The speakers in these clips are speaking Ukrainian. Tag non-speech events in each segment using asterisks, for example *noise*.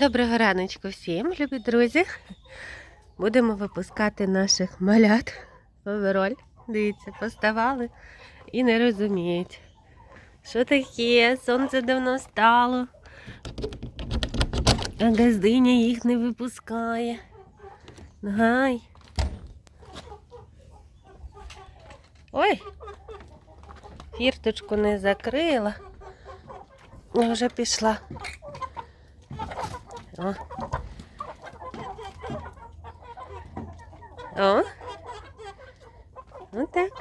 Доброго раночку всім, любі друзі. Будемо випускати наших малят. Овероль. Дивіться, поставали і не розуміють. Що таке? Сонце давно стало. А газдиня їх не випускає. Гай. Ой, фірточку не закрила. Вже пішла. О. О. Отак.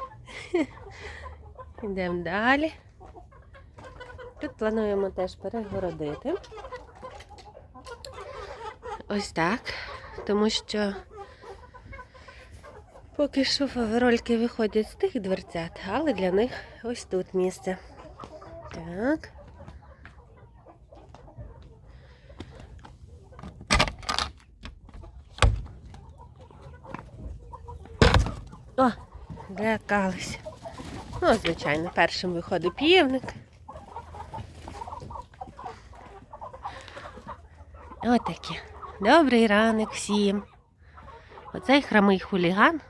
*laughs* Йдемо далі. Тут плануємо теж перегородити. Ось так. Тому що поки що фаверольки виходять з тих дверцят, але для них ось тут місце. Так. О, злякалися. Ну, звичайно, першим виходить півник. Отаке. Добрий ранок всім. Оцей хромий хуліган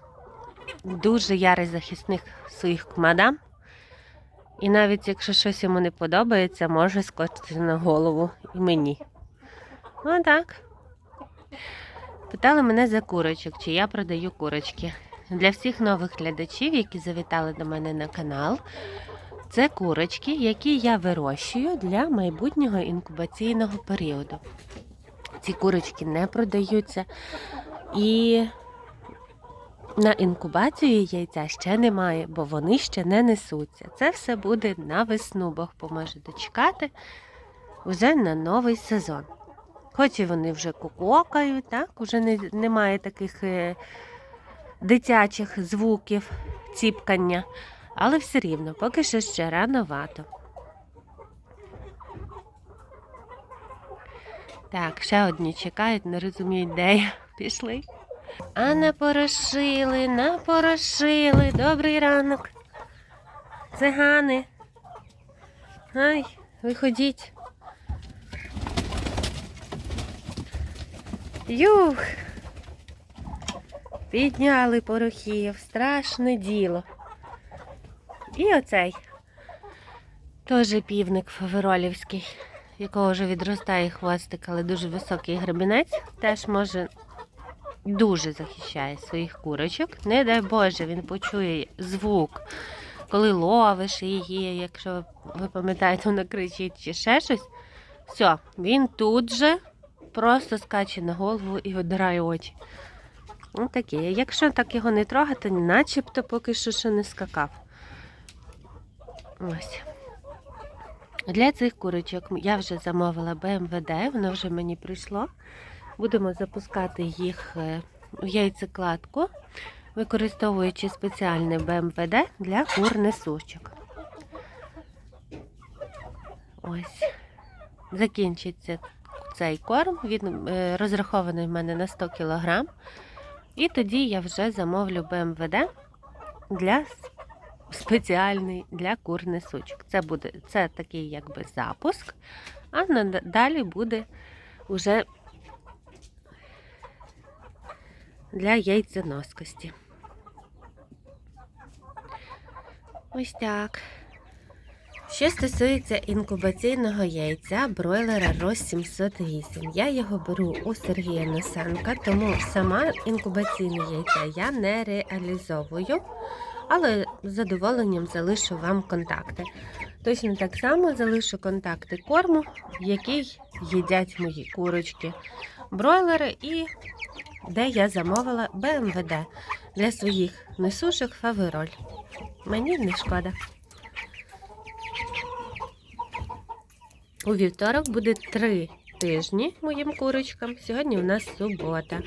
дуже ярий захисник своїх мадам. І навіть якщо щось йому не подобається, може скочити на голову і мені. Отак. Питали мене за курочок, чи я продаю курочки. Для всіх нових глядачів, які завітали до мене на канал, це курочки, які я вирощую для майбутнього інкубаційного періоду. Ці курочки не продаються і на інкубацію яйця ще немає, бо вони ще не несуться. Це все буде на весну, Бог поможе дочекати вже на новий сезон. Хоч і вони вже кукокають, так, не, немає таких. Дитячих звуків, ціпкання, але все рівно, поки що ще рановато. Так, ще одні чекають, не розуміють, де я. Пішли. А напорошили, напорошили. Добрий ранок. Цигани. Ай, виходіть. Юх. Підняли порохів, страшне діло. І оцей теж півник фаверолівський, якого вже відростає хвостик, але дуже високий гребінець, теж може дуже захищає своїх курочок. Не дай Боже, він почує звук, коли ловиш її, якщо ви пам'ятаєте, вона кричить чи ще щось. Все, він тут же просто скаче на голову і видирає очі. Ось таке. Якщо так його не трогати, начебто поки що ще не скакав. Ось. Для цих курочок я вже замовила БМВД, воно вже мені прийшло. Будемо запускати їх е, в яйцекладку, використовуючи спеціальне БМВД для кур несучок. Ось. Закінчиться цей корм. Він е, розрахований в мене на 100 кг. І тоді я вже замовлю БМВД для спеціальний для кур несучок. Це буде це такий якби запуск, а далі буде уже для яйценоскості. Ось так. Що стосується інкубаційного яйця бройлера ROS 708, я його беру у Сергія Носенка, тому сама інкубаційне яйця я не реалізовую, але з задоволенням залишу вам контакти. Точно так само залишу контакти корму, який їдять мої курочки, бройлери і де я замовила БМВД для своїх несушок фавероль. Мені не шкода. У вівторок буде три тижні моїм курочкам. Сьогодні у нас субота.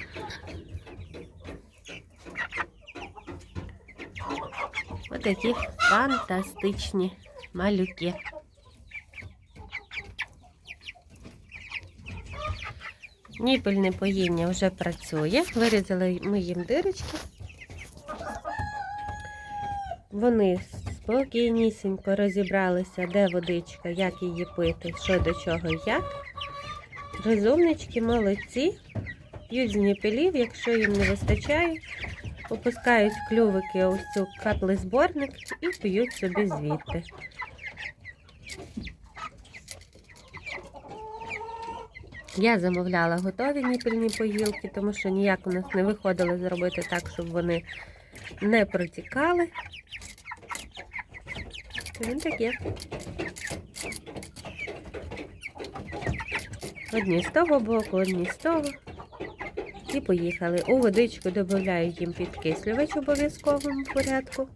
Отакі фантастичні малюки. Ніпельне поїння вже працює. Вирізали ми їм дирочки. Вони спокійнісінько розібралися, де водичка, як її пити, що до чого, як. Розумнички, молодці. П'ють з ніпелів, якщо їм не вистачає, опускають клювики ось цю каплезборник і п'ють собі звідти. Я замовляла готові ніпельні поїлки, тому що ніяк у нас не виходило зробити так, щоб вони не протікали. Він таке. Одні з того боку, одні з того. І поїхали. У водичку додаю їм підкислювач в обов'язковому порядку.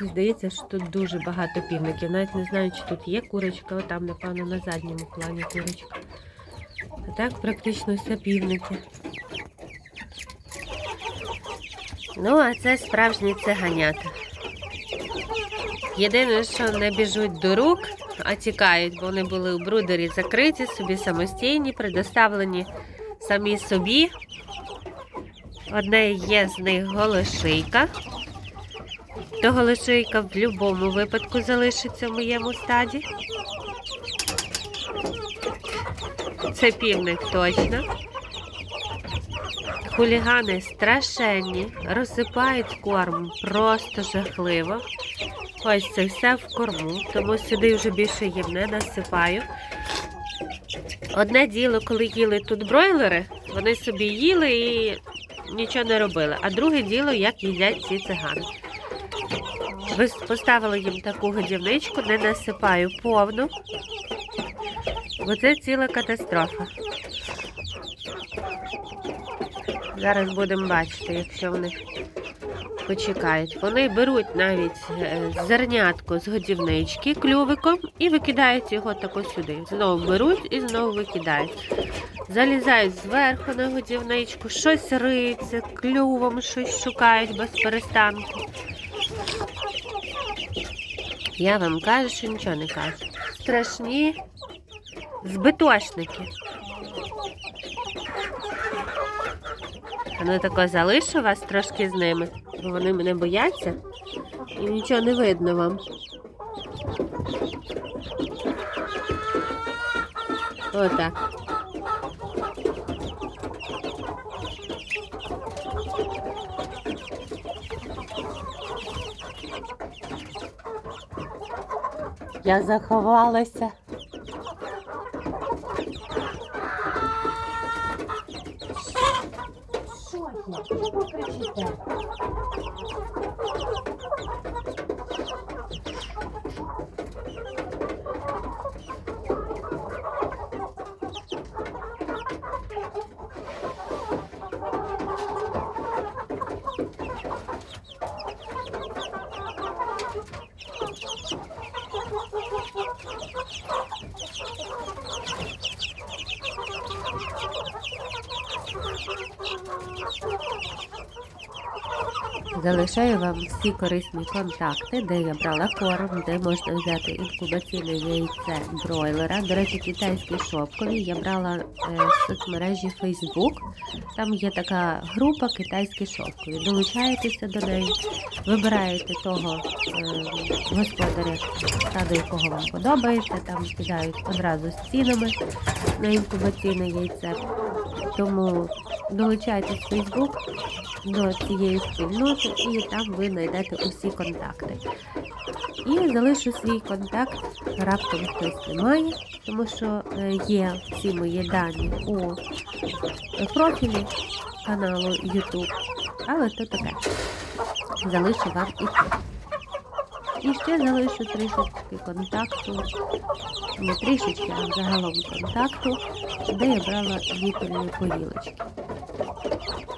Здається, що тут дуже багато півників. Навіть не знаю, чи тут є курочка, отам, напевно, на задньому плані курочка. А так практично все півники. Ну, а це справжні циганята. Єдине, що не біжуть до рук, а тікають, бо вони були у брудері закриті, собі самостійні, предоставлені самі собі. Одне є з них голошийка. То голошийка в будь-якому випадку залишиться в моєму стаді. Це півник точно. Хулігани страшенні, розсипають корм просто жахливо. Ось це все в корму, тому сюди вже більше їм не насипаю. Одне діло, коли їли тут бройлери, вони собі їли і нічого не робили. А друге діло, як їдять ці цигани. Ви поставили їм таку годівничку, не насипаю повну, бо це ціла катастрофа. Зараз будемо бачити, якщо вони почекають. Вони беруть навіть е, зернятко з годівнички клювиком і викидають його тако сюди. Знову беруть і знову викидають. Залізають зверху на годівничку, щось риються, клювом щось шукають без перестанку. Я вам кажу, що нічого не кажу. Страшні збитошники. Ну тако залишу вас трошки з ними, бо вони мене бояться і нічого не видно вам. Отак. Я заховалася. Що є? Чого кричите? Залишаю вам всі корисні контакти, де я брала корм, де можна взяти інкубаційне яйце бройлера. До речі, китайські шовкові. Я брала е, з соцмережі Facebook. Там є така група китайські шовкові. Долучаєтеся до неї, вибираєте того е, господаря, стаду, якого вам подобається. Там кидають одразу з цінами на інкубаційне яйце. Тому долучайтесь в Facebook до цієї спільноти, і там ви знайдете усі контакти. І залишу свій контакт, раптом хтось не має, тому що е, є всі мої дані у профілі каналу YouTube, але то таке. Залишу вам і тут. І ще залишу трішечки контакту, не трішечки, а загалом контакту, де я брала вітельні поїлочки. you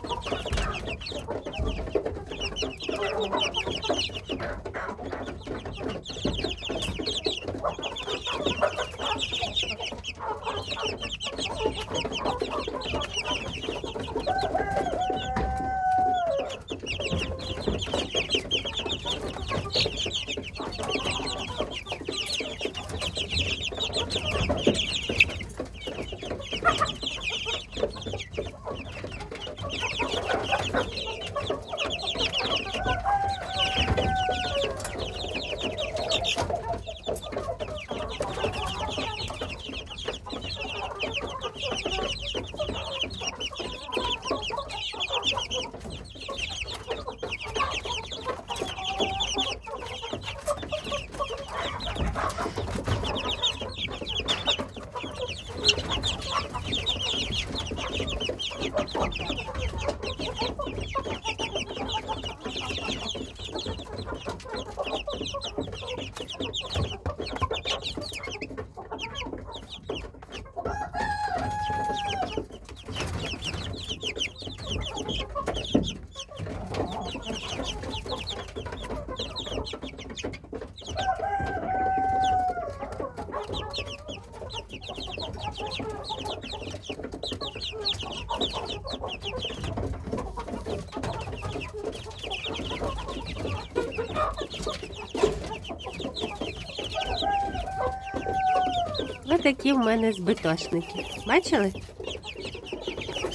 Отакі в мене збитошники. Бачили?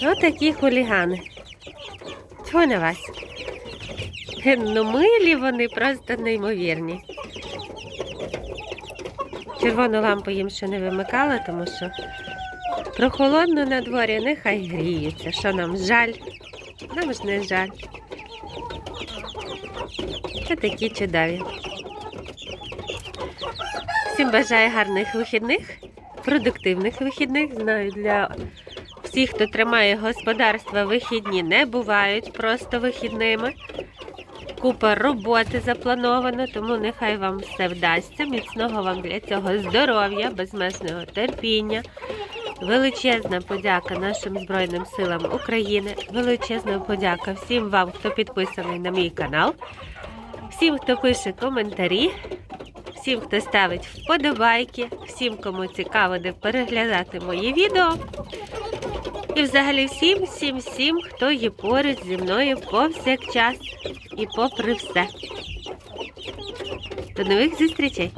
Отакі хулігани. Чого на вас? Ну, милі вони просто неймовірні. Червону лампу їм ще не вимикала, тому що прохолодно на дворі, нехай гріються. Що нам жаль? Нам ж не жаль. Це такі чудові. Всім бажаю гарних вихідних, продуктивних вихідних. Знаю, для всіх, хто тримає господарства, вихідні не бувають просто вихідними. Купа роботи заплановано, тому нехай вам все вдасться. Міцного вам для цього здоров'я, безмежного терпіння. Величезна подяка нашим Збройним силам України. Величезна подяка всім вам, хто підписаний на мій канал, всім, хто пише коментарі, всім, хто ставить вподобайки, всім, кому цікаво де переглядати мої відео. І взагалі всім, всім, всім, хто є поруч зі мною повсякчас і попри все. До нових зустрічей!